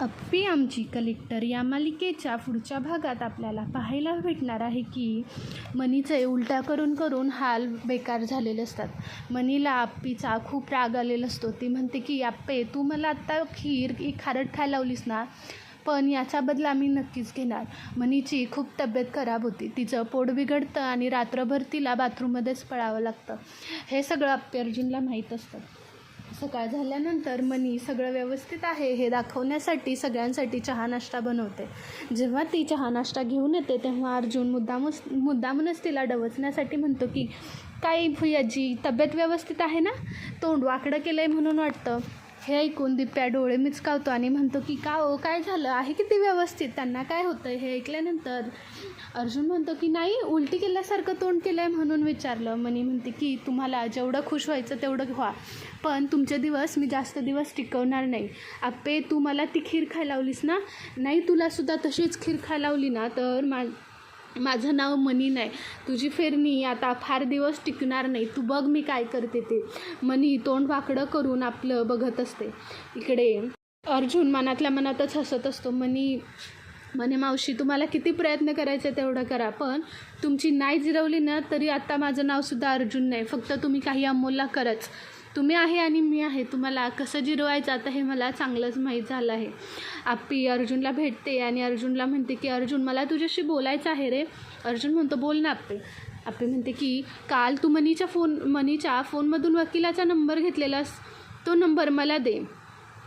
अप्पी आमची कलेक्टर या मालिकेच्या पुढच्या भागात आपल्याला पाहायला भेटणार आहे की मनीचे उलट्या करून करून हाल बेकार झालेले असतात. मनीला आप्पीचा खूप राग आलेला असतो. ती म्हणते की आप्पे तू मला आत्ता खीर ही खारट खायला लावलीस ना पण याचा बदला मी नक्कीच घेणार. मनीची खूप तब्येत खराब होती. तिचं पोट बिघडतं आणि रात्रभर तिला बाथरूममध्येच पळावं लागतं. हे सगळं अप्पे अर्जुनला माहीत असतं. सकाळ झाल्यानंतर मनी सगळं व्यवस्थित आहे. हे दाखवण्यासाठी सगळ्यांसाठी चहा नाश्ता बनवते. जेव्हा ती चहा नाश्ता घेऊन येते तेव्हा अर्जुन मुद्दामच मुद्दामूनच तिला डवचण्यासाठी म्हणतो की काय भुयाजी तब्येत व्यवस्थित आहे ना? तोंड वाकडं केलं आहे म्हणून वाटतं. हे ऐकून दिप्या डोळे मिचकावतो आणि म्हणतो की का ओ काय झालं? आहे की ते व्यवस्थित? त्यांना काय होतं? हे ऐकल्यानंतर अर्जुन म्हणतो की नाही उलटी केल्यासारखं तोंड केलं आहे म्हणून विचारलं. मनी म्हणते की तुम्हाला जेवढं खुश व्हायचं तेवढं व्हा. पण तुमचे दिवस मी जास्त दिवस टिकवणार नाही. आप्पे तू मला ती खीर खायला लावलीस ना? नाही तुलासुद्धा तशीच खीर खायला लावली ना तर मा माझं नाव मनी नाही. तुझी फेरणी आता फार दिवस टिकणार नाही. तू बघ मी काय करते ते. मनी तोंड वाकडं करून आपलं बघत असते. इकडे अर्जुन मनातल्या मनातच हसत असतो. मनी म्हणे मावशी तुम्हाला किती प्रयत्न करायचे तेवढं करा पण तुमची नाही जिरवली ना तरी आत्ता माझं नावसुद्धा अर्जुन नाही. फक्त तुम्ही काही अमोलला करच. तुम्ही आहे आणि मी आहे तुम्हाला कसं जिरवायचं आता हे मला चांगलंच माहीत झालं आहे. आप्पी अर्जुनला भेटते आणि अर्जुनला म्हणते की अर्जुन मला तुझ्याशी बोलायचं आहे रे. अर्जुन म्हणतो बोल ना आप्पे आप्पे म्हणते की काल तू मनीच्या फोन मनीच्या फोनमधून वकिलाचा नंबर घेतलेलास तो नंबर मला दे.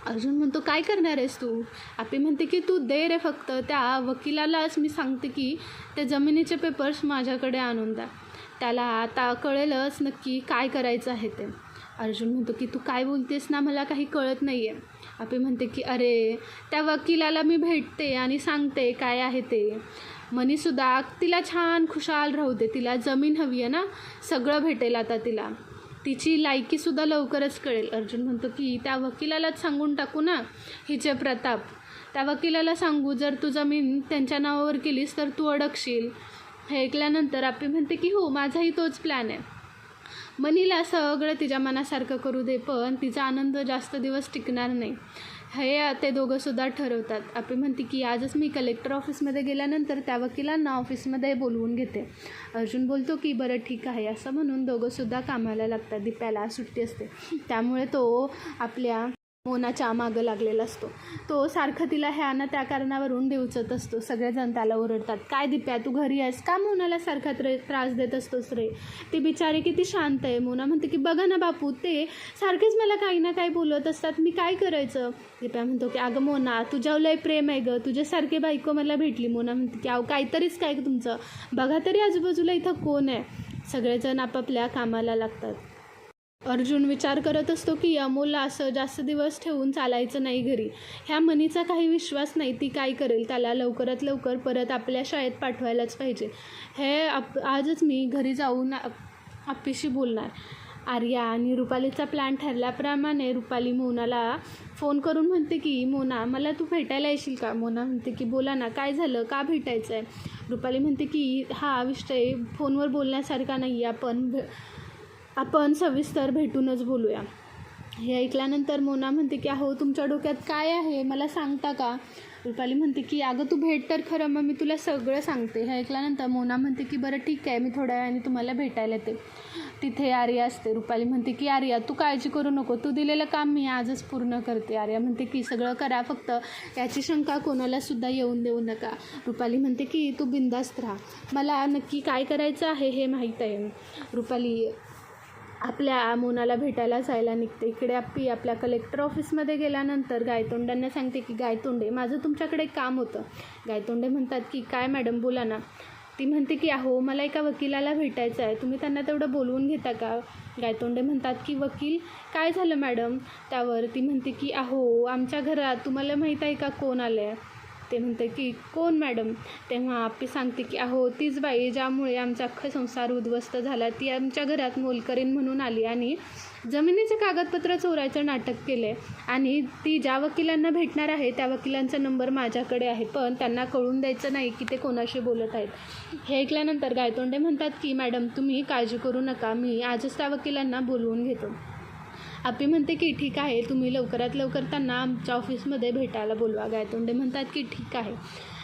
अर्जुन म्हणतो काय करणार आहेस तू? आपी म्हणते की तू दे रे फक्त त्या वकिलालाच मी सांगते की त्या जमिनीचे पेपर्स माझ्याकडे आणून द्या. त्याला आता कळेलच नक्की काय करायचं आहे ते. अर्जुन म्हणतो की तू काय बोलतेस ना मला काही कळत नाही आहे आपे म्हणते की अरे त्या वकिलाला मी भेटते आणि सांगते काय आहे ते. मनीसुद्धा तिला छान खुशाल राहू दे. तिला जमीन हवी आहे ना सगळं भेटेल आता तिला. तिची लायकीसुद्धा लवकरच कळेल. अर्जुन म्हणतो की त्या वकिलालाच सांगून टाकू ना हिचे प्रताप. त्या वकिलाला सांगू जर तू जमीन त्यांच्या नावावर केलीस तर तू अडकशील. हे ऐकल्यानंतर आपी म्हणते की हो माझाही तोच प्लॅन आहे. मनीला सगळं तिच्या मनासारखं करू दे पण तिचा आनंद जास्त दिवस टिकणार नाही. हे ते दोघंसुद्धा ठरवतात. आपली म्हणते की आजच मी कलेक्टर ऑफिसमध्ये गेल्यानंतर त्या वकिलांना ऑफिसमध्ये बोलवून घेते. अर्जुन बोलतो की बरं ठीक आहे असं म्हणून दोघंसुद्धा कामाला लागतात. दिप्याला सुट्टी असते. त्यामुळे तो आपल्या मोनाच्या मागं लागलेला असतो. तो सारखं तिला ह्या ना त्या कारणावरून देऊचत असतो. सगळेजण त्याला ओरडतात. काय दिप्या तू घरी आहेस? का मोनाला सारखा त्रे त्रास देत असतोस रे? ती बिचारी किती शांत आहे. मोना म्हणते की बघा ना बापू ते सारखेच मला काही ना काही बोलत असतात. मी काय करायचं? दिप्या म्हणतो की अगं मोना तुझ्यावर लय प्रेम आहे गं. तुझ्यासारखी बायको मला भेटली. मोना म्हणते की अहो काहीतरीच काय तुमचं? बघा तरी आजूबाजूला इथं कोण आहे? सगळेजण आपापल्या कामाला लागतात. अर्जुन विचार करत असतो की अमोलला असं जास्त दिवस ठेवून चालायचं नाही घरी. ह्या मनीचा काही विश्वास नाही ती काय करेल? त्याला लवकरात लवकर परत आपल्या शाळेत पाठवायलाच पाहिजे. हे आप आजच मी घरी जाऊन आप्पीशी बोलणार. आर्या आणि रुपालीचा प्लॅन ठरल्याप्रमाणे रुपाली मोनाला फोन करून म्हणते की मोना मला तू भेटायला येशील का? मोना म्हणते की बोला ना काय झालं? का भेटायचं आहे रुपाली म्हणते की हा विषय फोनवर बोलण्यासारखा नाही आहे आपण. भे आपण सविस्तर भेटूनच बोलूया. हे ऐकल्यानंतर मोना म्हणते की अहो तुमच्या डोक्यात काय आहे? मला सांगता का? रुपाली म्हणते की अगं तू भेट तर खरं मग मी तुला सगळं सांगते. हे ऐकल्यानंतर मोना म्हणते की बरं ठीक आहे मी थोड्या वेळाने तुम्हाला भेटायला येते. तिथे आर्या असते. रुपाली म्हणते की आर्या तू काळजी करू नको. तू दिलेलं काम मी आजच पूर्ण करते. आर्या म्हणते की सगळं करा फक्त. याची शंका कोणालासुद्धा येऊन देऊ नका. रुपाली म्हणते की तू बिंदास्त राहा. मला नक्की काय करायचं आहे हे माहीत आहे. रुपाली आपल्या मोनाला भेटायला जायला निघते. इकडे आपी आपल्या कलेक्टर ऑफिसमध्ये गेल्यानंतर गायतोंडांना सांगते की गायतोंडे माझं तुमच्याकडे काम होतं. गायतोंडे म्हणतात की काय मॅडम बोला ना. ती म्हणते की अहो मला एका वकिलाला भेटायचं आहे. तुम्ही त्यांना तेवढं बोलवून घेता का? गायतोंडे म्हणतात की वकील काय झालं मॅडम? त्यावर ती म्हणते की अहो आमच्या घरात तुम्हाला माहीत आहे का कोण आलं आहे ते म्हणते की कोण मॅडम? तेव्हा आपी सांगते की अहो तीच बाई ज्यामुळे आमचा अख्खा संसार उद्ध्वस्त झाला ती आमच्या घरात मोलकरीण म्हणून आली आणि जमिनीचे कागदपत्र चोरायचं नाटक केले आणि ती ज्या वकिलांना भेटणार आहे त्या वकिलांचा नंबर माझ्याकडे आहे पण त्यांना कळून द्यायचं नाही की ते कोणाशी बोलत आहेत. हे ऐकल्यानंतर गायतोंडे म्हणतात की मॅडम तुम्ही काळजी करू नका मी आजच त्या वकिलांना बोलवून घेतो. आपी म्हणते की ठीक आहे तुम्ही लवकरात लवकर त्यांना आमच्या ऑफिसमध्ये भेटायला बोलवा. गायतोंडे म्हणतात की ठीक आहे.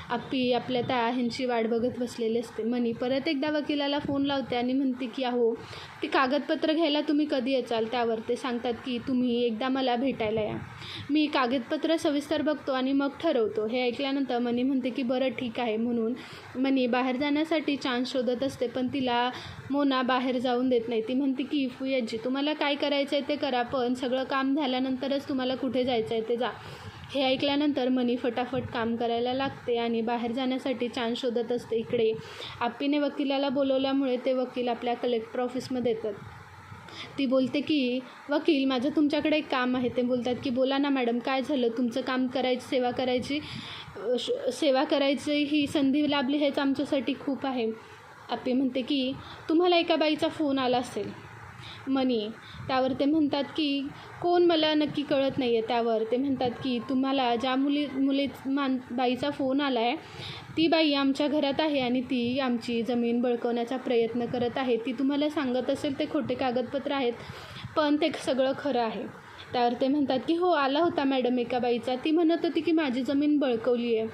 आपी आपल्या त्या ह्यांची वाट बघत बसलेली असते. मनी परत एकदा वकिलाला फोन लावते आणि म्हणते की अहो ती कागदपत्र घ्यायला तुम्ही कधी येचाल? त्यावर ते सांगतात की तुम्ही एकदा मला भेटायला या. मी कागदपत्र सविस्तर बघतो आणि मग ठरवतो. हे ऐकल्यानंतर मनी म्हणते की बरं ठीक आहे. म्हणून मनी बाहेर जाण्यासाठी चान्स शोधत असते पण तिला मोना बाहेर जाऊन देत नाही. ती म्हणते की फुयाजी तुम्हाला काय करायचं आहे ते करा पण सगळं काम झाल्यानंतरच तुम्हाला कुठे जायचं आहे ते जा. हे ऐकल्यानंतर मनी फटाफट काम करायला लागते आणि बाहेर जाण्यासाठी चान्स शोधत असते इकडे. आप्पीने वकिलाला बोलवल्यामुळे ते वकील आपल्या कलेक्टर ऑफिसमध्ये येतात. ती बोलते की वकील माझं तुमच्याकडे एक काम आहे. ते बोलतात की बोला ना मॅडम काय झालं? तुमचं काम करायची सेवा करायची श- सेवा करायची ही संधी लाभली हेच आमच्यासाठी खूप आहे. आप्पी म्हणते की तुम्हाला एका बाईचा फोन आला असेल. मनी. त्यावर ते म्हणतात की कोण मला नक्की कळत नाही आहे त्यावर? ते म्हणतात की तुम्हाला ज्या मुली मुली मान बाईचा फोन आला आहे ती बाई आमच्या घरात आहे आणि ती आमची जमीन बळकवण्याचा प्रयत्न करत आहे. ती तुम्हाला सांगत असेल ते खोटे कागदपत्र आहेत पण ते सगळं खरं आहे. त्यावर ते म्हणतात की हो आला होता मॅडम एका बाईचा. ती म्हणत होती की माझी जमीन बळकवली आहे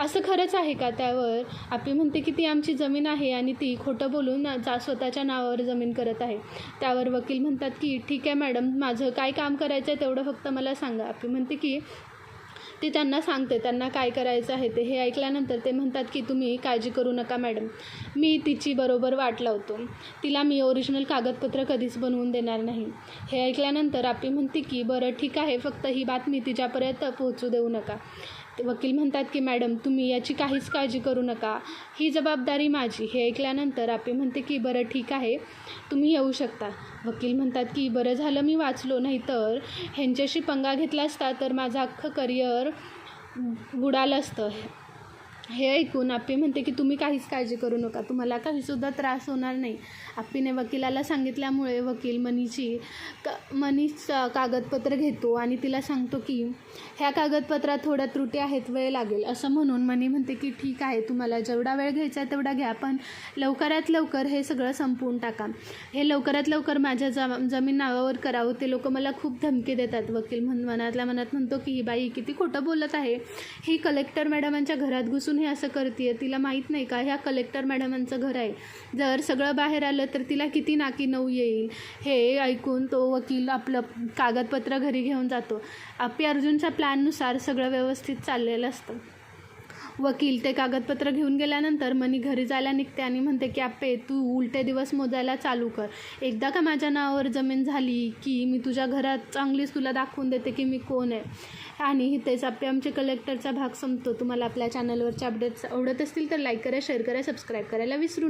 असं खरंच आहे का त्यावर? आपली म्हणते की ती आमची जमीन आहे आणि ती खोटं बोलून जा स्वतःच्या नावावर जमीन करत आहे. त्यावर वकील म्हणतात की ठीक आहे मॅडम माझं काय काम करायचं आहे तेवढं फक्त मला सांगा. आपली म्हणते की ती त्यांना सांगते त्यांना काय करायचं आहे ते. हे ऐकल्यानंतर ते म्हणतात की तुम्ही काळजी करू नका मॅडम. मी तिची बरोबर वाट लावतो. तिला मी ओरिजिनल कागदपत्र कधीच बनवून देणार नाही. हे ऐकल्यानंतर आपली म्हणते की बरं ठीक आहे फक्त ही बातमी तिच्यापर्यंत पोहोचू देऊ नका. वकील म्हणतात की मॅडम तुम्ही याची काहीच काळजी करू नका. ही जबाबदारी माझी. हे ऐकल्यानंतर आपी म्हणते की बरं ठीक आहे. तुम्ही येऊ शकता. वकील म्हणतात की बरं झालं मी वाचलो. नाही तर ह्यांच्याशी पंगा घेतला असता तर माझं अख्खं करिअर बुडालं असतं. हे ऐकून आप्पी म्हणते की तुम्ही काहीच काळजी करू नका. तुम्हाला काहीसुद्धा त्रास होणार नाही. आप्पीने वकिलाला सांगितल्यामुळे वकील मनीची का मनीच कागदपत्र घेतो आणि तिला सांगतो की ह्या कागदपत्रात थोड्या त्रुटी आहेत वेळ लागेल. असं म्हणून मनी म्हणते की ठीक आहे तुम्हाला जेवढा वेळ घ्यायचा आहे तेवढा घ्या पण लवकरात लवकर हे सगळं संपवून टाका. हे लवकरात लवकर माझ्या जम जमीन नावावर करावं ते लोक मला खूप धमकी देतात. वकील म्हण मनातल्या मनात म्हणतो की ही बाई किती खोटं बोलत आहे. ही कलेक्टर मॅडमांच्या घरात घुसून हे असं करते तिला माहीत नाही का ह्या कलेक्टर मॅडमांचं घर आहे. जर सगळं बाहेर आलं तर तिला किती नाकी नऊ येईल? हे ऐकून तो वकील आपलं कागदपत्र घरी घेऊन जातो. आपी अर्जुनच्या प्लॅननुसार सगळं व्यवस्थित चाललेलं असतं. वकील ते कागदपत्र घेऊन गेल्यानंतर मनी घरी जायला निघते आणि म्हणते की आप्पे तू उलटे दिवस मोजायला चालू कर. एकदा का माझ्या नावावर जमीन झाली की मी तुझ्या घरात चांगलीच तुला दाखवून देते की मी कोण आहे? आणि हितेच आपले आमचे कलेक्टरचा भाग संपतो. तुम्हाला आपल्या चॅनलवरचे अपडेट्स आवडत असतील तर लाईक करा शेअर करा सबस्क्राईब करायला विसरू